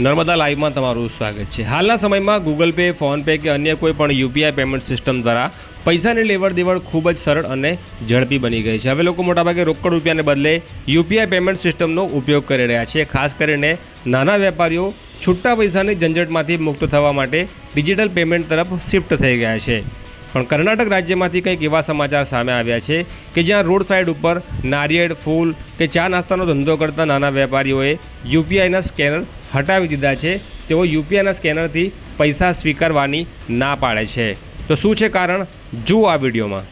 નર્મદા લાઈવમાં તમારું સ્વાગત છે. હાલના સમયમાં ગૂગલ પે ફોનપે કે અન્ય કોઈ પણ યુપીઆઈ પેમેન્ટ સિસ્ટમ દ્વારા પૈસાની લેવડ દેવડ ખૂબ જ સરળ અને ઝડપી બની ગઈ છે. હવે લોકો મોટાભાગે રોકડ રૂપિયાને બદલે યુપીઆઈ પેમેન્ટ સિસ્ટમનો ઉપયોગ કરી રહ્યા છે. ખાસ કરીને નાના વેપારીઓ છૂટા પૈસાની ઝંઝટમાંથી મુક્ત થવા માટે ડિજિટલ પેમેન્ટ તરફ શિફ્ટ થઈ ગયા છે. પણ કર્ણાટક રાજ્યમાંથી કંઈક એવા સમાચાર સામે આવ્યા છે કે જ્યાં રોડ સાઈડ ઉપર નારિયેળ, ફૂલ કે ચા નાસ્તાનો ધંધો કરતા નાના વેપારીઓએ યુપીઆઈના સ્કેનર હટાવી દીધા છે. તેઓ યુપીઆઈના સ્કેનરથી પૈસા સ્વીકારવાની ના પાડે છે. તો શું છે કારણ? જુઓ આ વિડીયોમાં.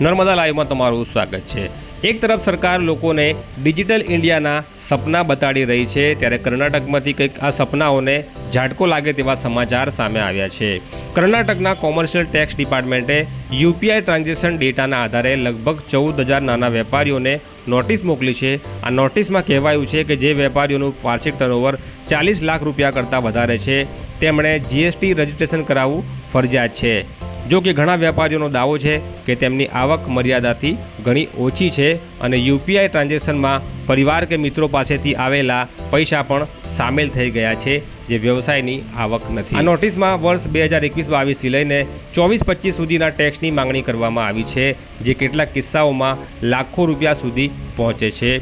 નર્મદા લાઈવમાં તમારું સ્વાગત છે. એક તરફ સરકાર લોકોને ડિજિટલ ઇન્ડિયાના સપના બતાડી રહી છે, ત્યારે કર્ણાટકમાંથી કંઈક આ સપનાઓને ઝાટકો લાગે તેવા સમાચાર સામે આવ્યા છે. કર્ણાટકના કોમર્શિયલ ટેક્સ ડિપાર્ટમેન્ટે યુપીઆઈ ટ્રાન્ઝેક્શન ડેટાના આધારે લગભગ ચૌદ હજાર નાના વેપારીઓને નોટિસ મોકલી છે. આ નોટિસમાં કહેવાયું છે કે જે વેપારીઓનું વાર્ષિક ટર્નઓવર ચાલીસ લાખ રૂપિયા કરતાં વધારે છે. તેમણે જીએસટી રજિસ્ટ્રેશન કરાવવું ફરજિયાત છે. જો કે ઘણા વેપારીઓનો દાવો છે કે તેમની આવક મર્યાદાથી ઘણી ઓછી છે અને યુપીઆઈ ટ્રાન્ઝેક્શનમાં પરિવાર કે મિત્રો પાસેથી આવેલા પૈસા પણ સામેલ થઈ ગયા છે, જે વ્યવસાયની આવક નથી. આ નોટિસમાં વર્ષ બે હજાર એકવીસ બાવીસથી લઈને ચોવીસ પચીસ સુધીના ટેક્સની માંગણી કરવામાં આવી છે, જે કેટલાક કિસ્સાઓમાં લાખો રૂપિયા સુધી પહોંચે છે.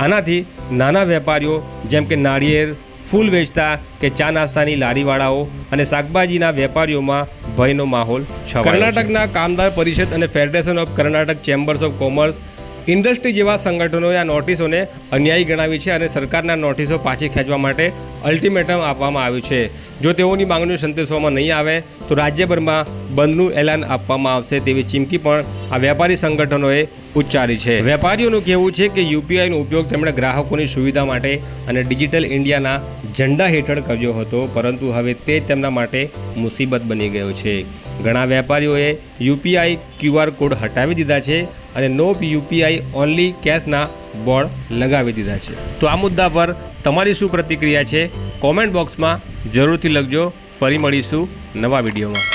આનાથી નાના વેપારીઓ, જેમ કે નાળિયેર ફૂલ વેચતા કે ચા નાસ્તાની લારીવાળાઓ અને શાકભાજીના વેપારીઓમાં ભયનો માહોલ કર્ણાટકના કામદાર પરિષદ અને federation of Karnataka chambers of commerce industry જેવા સંગઠનોએ આ નોટિસોને અન્યાયી ગણાવી છે અને સરકારના નોટિસો પાછી ખેંચવા માટે અલ્ટિમેટમ આપવામાં આવ્યું છે. જો તેઓની માંગણીઓ સંતોષવામાં નહીં આવે તો રાજ્યભરમાં બંધનું એલાન આપવામાં આવશે તેવી ચીમકી પણ આ વેપારી સંગઠનોએ ઉચ્ચારી છે. વેપારીઓનું કહેવું છે કે યુપીઆઈનો ઉપયોગ તેમણે ગ્રાહકોની સુવિધા માટે અને ડિજિટલ ઇન્ડિયાના ઝંડા હેઠળ કર્યો હતો, પરંતુ હવે તે તેમના માટે મુસીબત બની ગયો છે. ઘણા વેપારીઓએ યુપીઆઈ ક્યુઆર કોડ હટાવી દીધા છે અને નો યુપીઆઈ ઓનલી કેશના બોર્ડ લગાવી દીધા છે. તો આ મુદ્દા પર તમારી શું પ્રતિક્રિયા છે? કોમેન્ટ બોક્સમાં જરૂરથી લખજો. ફરી મળીશું નવા વિડીયોમાં.